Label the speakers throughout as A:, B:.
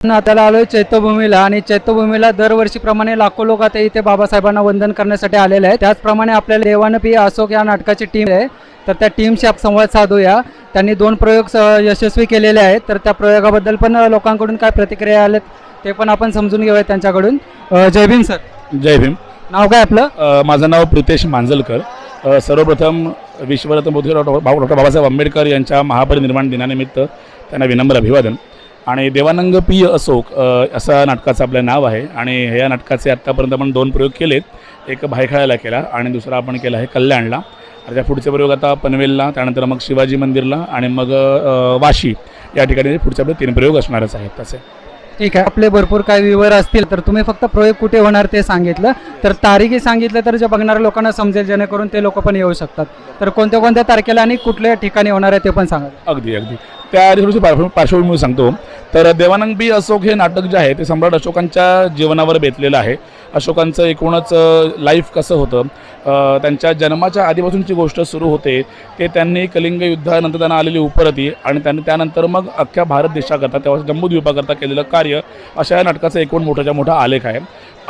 A: आता आलोय चैत्यभूमीला आणि चैत्यभूमीला दरवर्षीप्रमाणे लाखो लोक आता इथे बाबासाहेबांना वंदन करण्यासाठी आलेले आहेत. त्याचप्रमाणे आपल्याला देवानपी अशोक या नाटकाची टीम आहे. तर त्या टीमशी आपण संवाद साधूया. त्यांनी दोन प्रयोग यशस्वी केलेले आहेत. तर त्या प्रयोगाबद्दल पण लोकांकडून काय प्रतिक्रिया आल्यात ते पण आपण समजून घेऊया त्यांच्याकडून. जय भीम सर.
B: जय भीम.
A: नाव काय आपलं?
B: माझं नाव प्रितेश मांजलकर. सर्वप्रथम विश्वरत्न बुद्ध डॉक्टर बाबा- डॉक्टर बाबासाहेब आंबेडकर यांच्या महापरिनिर्वाण दिनानिमित्त त्यांना विनम्र अभिवादन. आणि देवानंग पी अशोक अ, असं नाटकाचं आपलं नाव आहे. आणि ह्या नाटकाचे आत्तापर्यंत आपण दोन प्रयोग केलेत. एक भायखळ्याला केला आणि दुसरा आपण केला आहे कल्याणला. आणि त्या पुढचे प्रयोग आता पनवेलला त्यानंतर मग शिवाजी मंदिरला आणि मग वाशी. या ठिकाणी पुढचे आपले तीन प्रयोग असणारच आहेत तसे.
A: ठीक आहे. आपले भरपूर काही विवर असतील तर तुम्ही फक्त प्रयोग कुठे होणार ते सांगितलं. तर तारीखही सांगितलं तर जे बघणाऱ्या लोकांना समजेल जेणेकरून ते लोक पण येऊ शकतात. तर कोणत्या कोणत्या तारखेला आणि कुठल्या ठिकाणी होणार आहे ते पण सांगा.
B: अगदी अगदी. त्या थोडीशी पार्श्व पार्श्वभूमी सांगतो. तर देवानंद बी अशोक हे नाटक जे आहे ते सम्राट अशोकांच्या जीवनावर बेतलेलं आहे. अशोकांचं एकूणच लाईफ कसं होतं? त्यांच्या जन्माच्या आधीपासूनची गोष्ट सुरू होते. ते त्यांनी कलिंग युद्धानंतर त्यांना आलेली उपरती आणि त्यांनी त्यानंतर मग अख्ख्या भारत देशाकरता तेव्हा जम्बूद्वीपाकरता केलेलं कार्य अशा या नाटकाचा एकूण मोठाच्या मोठा आलेख आहे.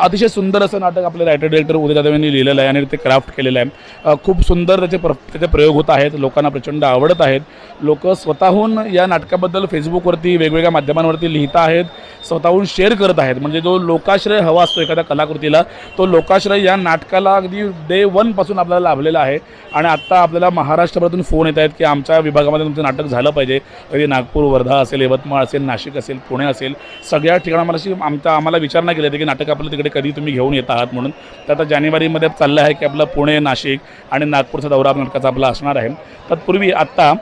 B: अतिशय सुंदर असं नाटक आपल्या रायटर डिरेक्टर उदय जाधव यांनी लिहिलेलं आहे आणि ते क्राफ्ट केलेलं आहे. खूप सुंदर त्याचे प्र त्याचे प्रयोग होत आहेत. लोकांना प्रचंड आवडत आहेत. लोक स्वतःहून या नाटकाबद्दल फेसबुकवरती वेगवेगळ्या माध्यमांवरती लिहित आहेत स्वतःहून शेअर करत आहेत. म्हणजे जो लोकाश्रय हवा असतो एखाद्या कलाकृतीला तो लोकाश्रय या नाटकाला अगदी डे वनपासून आपल्याला लाभलेला आहे. आणि आत्ता आपल्याला महाराष्ट्रभरातून फोन येत आहेत की आमच्या विभागामध्ये तुमचं नाटक झालं पाहिजे. कधी नागपूर वर्धा असेल यवतमाळ असेल नाशिक असेल पुणे असेल सगळ्या ठिकाणी आम्हाला अशी आम्हाला विचारणा केली होती की नाटक आपलं तिकडे कधी तुम्ही घेऊन येत आहात म्हणून. तर आता जानेवारीमध्ये चाललं आहे की आपलं पुणे नाशिक आणि नागपूरचा दौरा नाटकाचा आपला असणार आहे. तत्पूर्वी आत्ता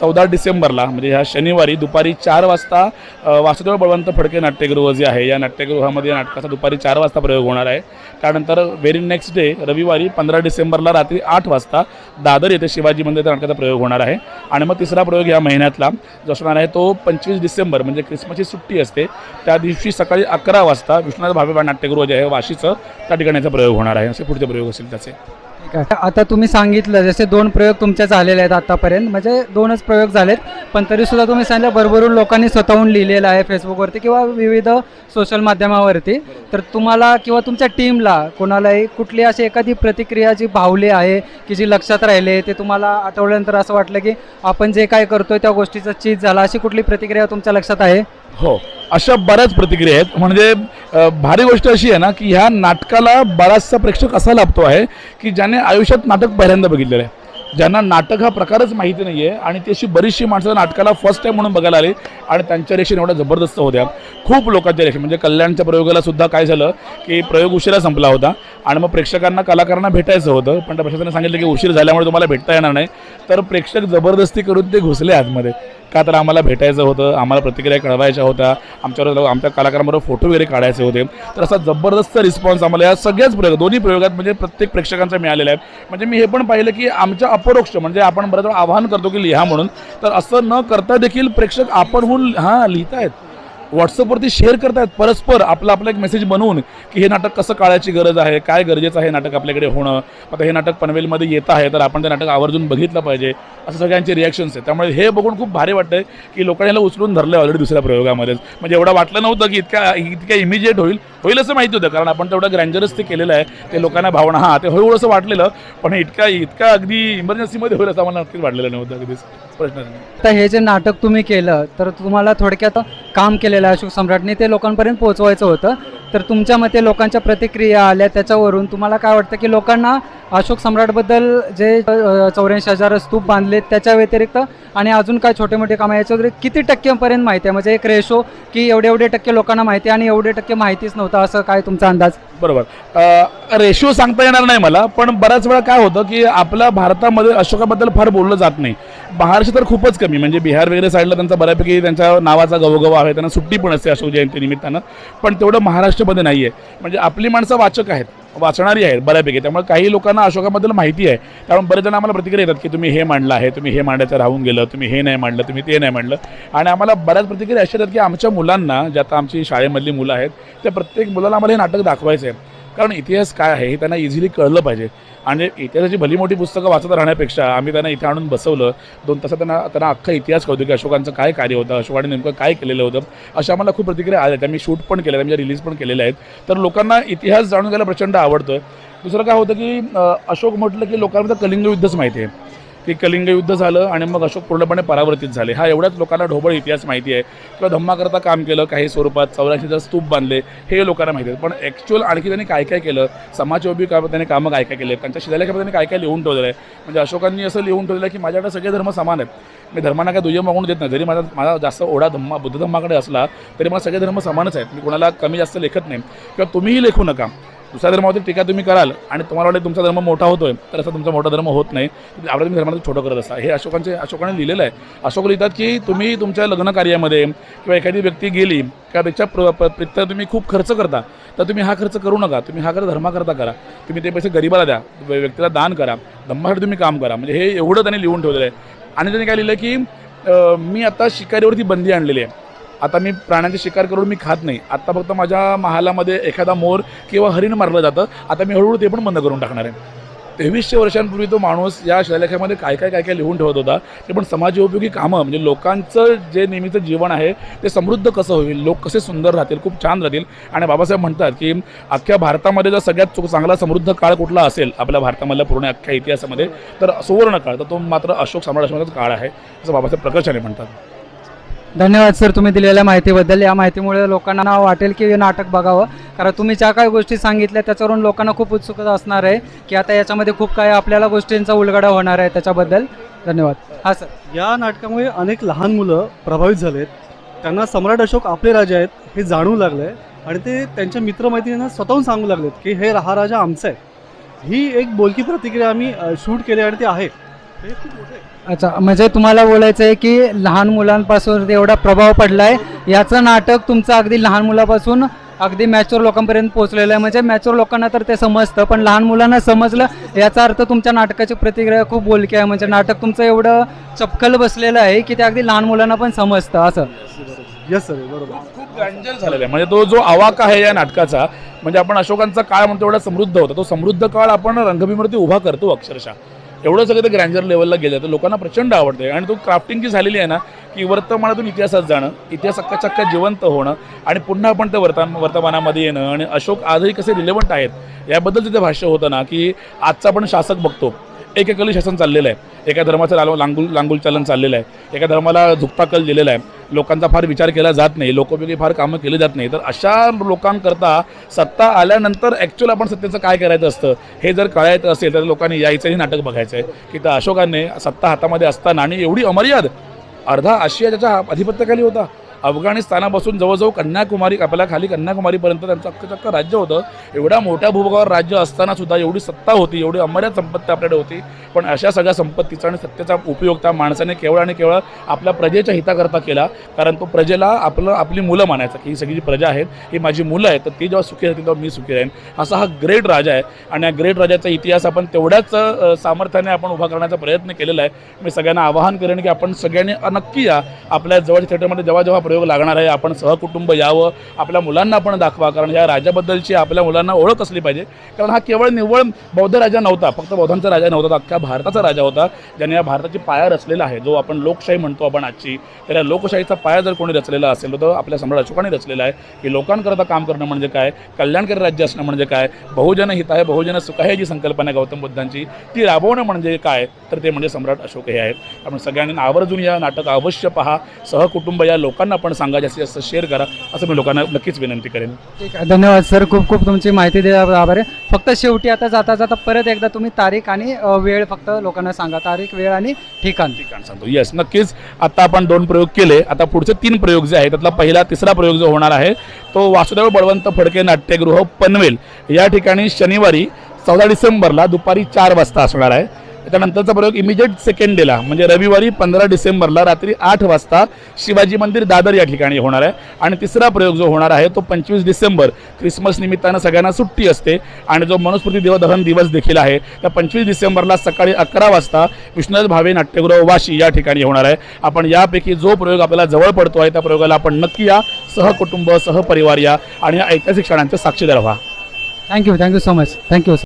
B: चौदा डिसेंबरला म्हणजे ह्या शनिवारी दुपारी चार वाजता वासुदेव बळवंत फडके नाट्यगृह जे आहे या नाट्यगृहामध्ये या नाटकाचा दुपारी चार वाजता प्रयोग होणार आहे. त्यानंतर व्हेरी नेक्स्ट डे रविवारी पंधरा डिसेंबरला रात्री आठ वाजता दादर येथे शिवाजी मंदिर नाटकाचा प्रयोग होणार आहे. आणि मग तिसरा प्रयोग या महिन्यातला जो असणार आहे तो पंचवीस डिसेंबर म्हणजे क्रिसमसची सुट्टी असते. त्या दिवशी सकाळी अकरा वाजता विश्वनाथ भावे नाट्यगृह जे आहे वाशीचं त्या ठिकाणी याचा प्रयोग होणार आहे. असे पुढचे प्रयोग असतील त्याचे.
A: ठीक आहे. आता तुम्ही सांगितलं जसे दोन प्रयोग तुमचे झालेले आहेत आतापर्यंत म्हणजे दोनच प्रयोग झालेत पण तरीसुद्धा तुम्ही सांगितलं भरभरून लोकांनी स्वतःहून लिहिलेलं आहे फेसबुकवरती किंवा विविध सोशल माध्यमावरती. तर तुम्हाला किंवा तुमच्या टीमला कोणालाही कुठली अशी एखादी प्रतिक्रिया जी भावली आहे की जी लक्षात राहिले ते तुम्हाला आठवल्यानंतर असं वाटलं की आपण जे काय करतोय त्या गोष्टीचं चीज झाला अशी कुठली प्रतिक्रिया तुमच्या लक्षात आहे?
B: हो. अशा बऱ्याच प्रतिक्रिया आहेत. म्हणजे भारी गोष्ट अशी आहे ना की ह्या नाटकाला बराचसा प्रेक्षक असा लाभतो आहे की ज्याने आयुष्यात नाटक पहिल्यांदा बघितलेलं आहे. ज्यांना नाटक हा प्रकारच माहिती नाही आहे आणि ती अशी बरीचशी माणसं नाटकाला फर्स्ट टाईम म्हणून बघायला आली आणि त्यांच्या रिएक्शन एवढ्या जबरदस्त होत्या. खूप लोकांच्या रिएक्शन म्हणजे कल्याणच्या प्रयोगाला सुद्धा काय झालं की प्रयोग उशिरा संपला होता आणि मग प्रेक्षकांना कलाकारांना भेटायचं होतं पण त्या प्रशासनाने सांगितलं की उशीर झाल्यामुळे तुम्हाला भेटता येणार नाही. तर प्रेक्षक जबरदस्ती करून ते घुसले आतमध्ये. का तर आम्हाला भेटायचं होतं आम्हाला प्रतिक्रिया कळवायच्या होत्या आमच्यावर आमच्या कलाकारांबरोबर फोटो वगैरे काढायचे होते. तर असा जबरदस्त रिस्पॉन्स आम्हाला या सगळ्याच प्रयोग दोन्ही प्रयोगात म्हणजे प्रत्येक प्रेक्षकांचा मिळालेला आहे. म्हणजे मी हे पण पाहिलं की आमच्या अपरोक्ष म्हणजे आपण बरं आवाहन करतो की लिहा म्हणून. तर असं न करता देखील प्रेक्षक आपणहून हां लिहितायत. व्हॉट्सअपवरती शेअर करतायत परस्पर आपलं आपलं एक मेसेज बनवून की हे नाटक कसं काळायची गरज आहे काय गरजेचं आहे हे नाटक आपल्याकडे होणं. आता हे नाटक पनवेलमध्ये येत आहे तर आपण ते नाटक आवर्जून बघितलं पाहिजे असं सगळ्यांचे रिॲक्शन्स आहेत. त्यामुळे हे बघून खूप भारी वाटतंय की लोकांनी याला उचलून धरलं ऑलरेडी दुसऱ्या प्रयोगामध्येच. म्हणजे एवढं वाटलं नव्हतं की इतक्या इतक्या इमिजिएट होईल होईल असं माहिती होतं कारण आपण तेवढं ग्रँजरस ते केलेलं आहे ते लोकांना भावना हा ते होईल असं वाटलेलं पण इतका इतक्या इतका अगदी इमर्जन्सीमध्ये होईल असं आम्हाला नक्कीच वाटलेलं नव्हतं अगदीच. प्रश्न नाही.
A: आता हे जे नाटक तुम्ही केलं तर तुम्हाला थोडक्यात काम केलं केलेला अशोक सम्राटने ते लोकांपर्यंत पोहोचवायचं होतं. तर तुमच्या मते लोकांच्या प्रतिक्रिया आल्या त्याच्यावरून तुम्हाला काय वाटतं की लोकांना अशोक सम्राटबद्दल जे चौऱ्याऐंशी हजार स्तूप बांधले त्याच्या व्यतिरिक्त आणि अजून काय छोटे मोठे कामं याच्या व्यतिरिक्त किती टक्केपर्यंत माहिती आहे? म्हणजे एक रेशो की एवढे एवढे टक्के लोकांना माहिती आहे आणि एवढे टक्के माहितीच नव्हतं असं काय तुमचा अंदाज?
B: बरोबर. रेशो सांगता येणार नाही मला पण बऱ्याच वेळा काय होतं की आपल्या भारतामध्ये अशोकाबद्दल फार बोललं जात नाही. महाराष्ट्र तर खूपच कमी म्हणजे बिहार वगैरे साईडला त्यांचा बऱ्यापैकी त्यांच्या नावाचा गवगवा आहे त्यांना सुट्टी पण असते अशोक जयंती निमित्तानं. पण तेवढं महाराष्ट्र महाराष्ट्रामध्ये नाही आहे म्हणजे आपली माणसं वाचक आहेत वाचणारी आहेत बऱ्यापैकी. त्यामुळे काही लोकांना अशोकाबद्दल माहिती आहे. त्यामुळे बरेच जण आम्हाला प्रतिक्रिया येतात की तुम्ही हे मांडलं आहे तुम्ही हे मांडायचं राहून गेलं तुम्ही हे नाही मांडलं तुम्ही ते नाही मांडलं. आणि आम्हाला बऱ्याच प्रतिक्रिया अशा येतात की आमच्या मुलांना ज्या आता आमची शाळेमधली मुलं आहेत त्या प्रत्येक मुलाला आम्हाला हे नाटक दाखवायचं आहे कारण इतिहास काय आहे हे त्यांना इझिली कळलं पाहिजे. आणि इतिहासाची भली मोठी पुस्तकं वाचत राहण्यापेक्षा आम्ही त्यांना इथे आणून बसवलं दोन तासात त्यांना त्यांना अख्खा इतिहास कळतो की अशोकांचं काय कार्य होतं अशोकाने नेमकं काय केलेलं होतं. अशा आम्हाला खूप प्रतिक्रिया आल्या. त्या मी शूट पण केल्या म्हणजे रिलीज पण केलेल्या आहेत. तर लोकांना इतिहास जाणून घ्यायला प्रचंड आवडतं दुसरं काय होतं की अशोक म्हटलं की लोकांना तर कलिंग युद्धच माहिती आहे. ते कलिंग युद्ध झालं आणि मग अशोक पूर्णपणे परावर्तित झाले. हा एवढ्याच लोकांना ढोबळ इतिहास माहिती आहे. किंवा धम्माकरता काम केलं काही स्वरूपात चौऱ्याऐंशीचा स्तूप बांधले हे लोकांना माहिती आहे. पण ॲक्च्युअल आणखी त्यांनी काय काय केलं? समाजयोगी काम त्यांनी कामं काय काय केले? त्यांच्या शिलालेखामध्ये त्यांनी काय काय लिहून ठेवलेलं आहे? म्हणजे अशोकांनी असं लिहून ठेवलेलं आहे की माझ्याकडे सगळे धर्म समान आहेत. मी धर्मांना काय दुय्यम मागून देत नाही. जरी माझा माझा जास्त ओढा धम्मा बुद्ध धर्माकडे असला तरी मला सगळे धर्म समानच आहेत. मी कोणाला कमी जास्त लेखत नाही. किंवा तुम्हीही लेखू नका. दुसऱ्या धर्मावरती टीका तुम्ही कराल आणि तुम्हाला वाटेल तुमचा धर्म मोठा होतोय तर असं तुमचा मोठा धर्म होत नाही. आपल्या तुम्ही धर्माला छोटं करत असा हे अशोकांचे अशोकाने लिहिलेलं आहे. अशोक लिहितात की तुम्ही तुमच्या लग्न कार्यामध्ये किंवा एखादी व्यक्ती गेली त्यापेक्षा प्र प- तुम्ही खूप खर्च करता तर तुम्ही हा खर्च करू नका. तुम्ही हा खर्च धर्माकरता करा. तुम्ही ते पैसे गरिबाला द्या व्यक्तीला दान करा. धम्मासाठी तुम्ही काम करा. म्हणजे हे एवढं त्यांनी लिहून ठेवलेलं आहे. आणि त्यांनी काय लिहिलं की मी आता शिकारीवरती बंदी आणलेली आहे. आता मी प्राण्यांची शिकार करून मी खात नाही. आता फक्त माझ्या महालामध्ये एखादा मोर किंवा हरिण मारलं जातं. आता मी हळूहळू ते पण बंद करून टाकणार आहे. तेवीसशे वर्षांपूर्वी तो माणूस या शिलालेखामध्ये काय काय काय काय लिहून ठेवत होता ते पण समाजोपयोगी कामं म्हणजे लोकांचं जे नेहमीचं जीवन आहे ते समृद्ध कसं होईल लोक कसे सुंदर राहतील खूप छान राहतील. आणि बाबासाहेब म्हणतात की अख्ख्या भारतामध्ये जर सगळ्यात चांगला समृद्ध काळ कुठला असेल आपल्या भारतामधल्या पूर्ण अख्ख्या इतिहासामध्ये तर सुवर्ण काळ तर तो मात्र अशोक सम्राट अशोकाचाच काळ आहे असं बाबासाहेब प्रकर्षाने म्हणतात.
A: धन्यवाद सर तुम्ही दिलेल्या माहितीबद्दल. या माहितीमुळे लोकांना वाटेल की हे नाटक बघावं. कारण तुम्ही ज्या काही गोष्टी सांगितल्या त्याच्यावरून लोकांना खूप उत्सुकता असणार आहे की आता याच्यामध्ये खूप काही आपल्याला गोष्टींचा उलगडा होणार आहे त्याच्याबद्दल. धन्यवाद. हां सर.
C: या नाटकामुळे अनेक लहान मुलं प्रभावित झालेत. त्यांना सम्राट अशोक आपले राजा आहेत हे जाणू लागले आणि ते त्यांच्या मित्रमैत्रिणींना स्वतःहून सांगू लागलेत की हे हा राजा आमचा आहे. ही एक बोलकी प्रतिक्रिया आम्ही शूट केली आणि ती आहे.
A: अच्छा म्हणजे तुम्हाला बोलायचं आहे की लहान मुलांपासून एवढा प्रभाव पडला आहे याचं नाटक तुमचं अगदी लहान मुलापासून अगदी मॅच्युअर लोकांपर्यंत पोहोचलेलं आहे. म्हणजे मॅच्युअर लोकांना तर ते समजतं पण लहान मुलांना समजलं याचा अर्थ तुमच्या नाटकाची प्रतिक्रिया खूप बोलकी आहे. म्हणजे नाटक तुमचं एवढं चपखल बसलेलं आहे की ते अगदी लहान मुलांना पण समजतं असं.
C: यस सर बरोबर.
B: खूप ग्रँजर झालेला आहे. म्हणजे तो जो आवाक आहे या नाटकाचा म्हणजे आपण अशोकांचा काळ म्हणतो एवढा समृद्ध होता. तो समृद्ध काळ आपण रंगभूमीवरती उभा करतो अक्षरशः. एवढं सगळं ते ग्रँजर लेवलला गेलं तर लोकांना प्रचंड आवडते आणि तो क्राफ्टिंग जी झालेली आहे ना की वर्तमानातून इतिहासात जाणं इतिहास अख्खा चक्का जिवंत होणं आणि पुन्हा आपण ते वर्तमान वर्तमानामध्ये येणं आणि अशोक आजही कसे रिलेवंट आहेत याबद्दल तिथे भाष्य होतं ना की आजचा आपण शासक बघतो. एकेकली शासन चाललेलं आहे. एका धर्माचं लाल लांगुल लांगुल चालन चाललेलं आहे. एका धर्माला झुकता कल दिलेला आहे. लोकांचा फार विचार केला जात नाही. लोकोपयोगी फार कामं केली जात नाही. तर अशा लोकांकरता सत्ता आल्यानंतर ॲक्च्युअल आपण सत्तेचं काय करायचं असतं? हे जर कळायचं असेल तर लोकांनी यायचंही नाटक बघायचं आहे की त्या अशोकाने सत्ता हातामध्ये असताना आणि एवढी अमर्याद अर्धा आशिया त्याच्या अधिपत्याखाली होता. अफगाणिस्तानापासून जवळजवळ कन्याकुमारी आपल्या खाली कन्याकुमारीपर्यंत त्यांचं अख्खं चक्क राज्य होतं. एवढ्या मोठ्या भूभागावर राज्य असताना सुद्धा एवढी सत्ता होती एवढी अमर्याद संपत्ती आपल्याकडे होती. पण अशा सगळ्या संपत्तीचा आणि सत्तेचा उपयोग त्या माणसाने केवळ आणि केवळ आपल्या प्रजेच्या हिताकरता केला. कारण तो प्रजेला आपलं आपली मुलं मानायचा की ही सगळी जी प्रजा आहेत ही माझी मुलं आहेत तर ती जेव्हा सुखी राहतील तेव्हा मी सुखी राहीन. असा हा ग्रेट राजा आहे. आणि या ग्रेट राजाचा इतिहास आपण तेवढ्याच सामर्थ्याने आपण उभा करण्याचा प्रयत्न केलेला आहे. मी सगळ्यांना आवाहन करेन की आपण सगळ्यांनी नक्की या. आपल्या जवळच्या थिएटरमध्ये जेव्हा जेव्हा प्रयोग लागणार आहे. आपण सहकुटुंब यावं आपल्या मुलांना आपण दाखवा. कारण या राजाबद्दलची आपल्या मुलांना ओळख असली पाहिजे. कारण हा केवळ निव्वळ बौद्ध राजा नव्हता. फक्त बौद्धांचा राजा नव्हता तर अख्ख्या भारताचा राजा होता. ज्याने या भारताची पाया रचलेला आहे. जो आपण लोकशाही म्हणतो आपण आजची. तर या लोकशाहीचा पाया जर कोणी रचलेला असेल तर आपल्या सम्राट अशोकाने रचलेला आहे. की लोकांकरता काम करणं म्हणजे काय? कल्याणकारी राज्य असणं म्हणजे काय? बहुजन हित आहे बहुजन सुख आहे जी संकल्पना आहे गौतम बुद्धांची. ती राबवणं म्हणजे काय? तर ते म्हणजे सम्राट अशोक हे आहेत. आपण सगळ्यांनी आवर्जून या नाटक अवश्य पहा. सहकुटुंब या लोकांना आपण सांगा जास्तीत जास्त शेअर करा असं मी लोकांना नक्कीच विनंती करेन.
A: ठीक आहे धन्यवाद सर. खूप खूप तुमची माहिती दिल्याबद्दल आभार आहे फक्त शेवटी आता जाता जाता परत एकदा तुम्ही तारीख आणि अ, वेळ फक्त लोकांना सांगा. तारीख वेळ आणि ठिकाण.
B: ठिकाण सांगतो. येस नक्कीच. आता आपण दोन प्रयोग केले. आता पुढचे तीन प्रयोग जे आहेत त्यातला पहिला तिसरा प्रयोग जो होणार आहे तो वासुदेव बळवंत फडके नाट्यगृह पनवेल. या ठिकाणी शनिवारी चौदा डिसेंबरला दुपारी चार वाजता असणार आहे. त्यानंतरचा प्रयोग इमिजिएट सेकंड डेला म्हणजे रविवारी पंधरा डिसेंबरला रात्री आठ वाजता शिवाजी मंदिर दादर या ठिकाणी होणार आहे. आणि तिसरा प्रयोग जो होणार आहे तो पंचवीस डिसेंबर क्रिसमस निमित्तानं सगळ्यांना सुट्टी असते. आणि जो मनुस्मृती देवदहन दिवस देखील आहे त्या पंचवीस डिसेंबरला सकाळी अकरा वाजता विष्णुदास भावे नाट्यगृह वाशी या ठिकाणी होणार आहे. आपण यापैकी जो प्रयोग आपल्याला जवळ पडतो आहे त्या प्रयोगाला आपण नक्की या. सहकुटुंब सहपरिवार या. आणि या ऐतिहासिक क्षणांचे साक्षीदार व्हा.
A: Thank you thank you so much thank you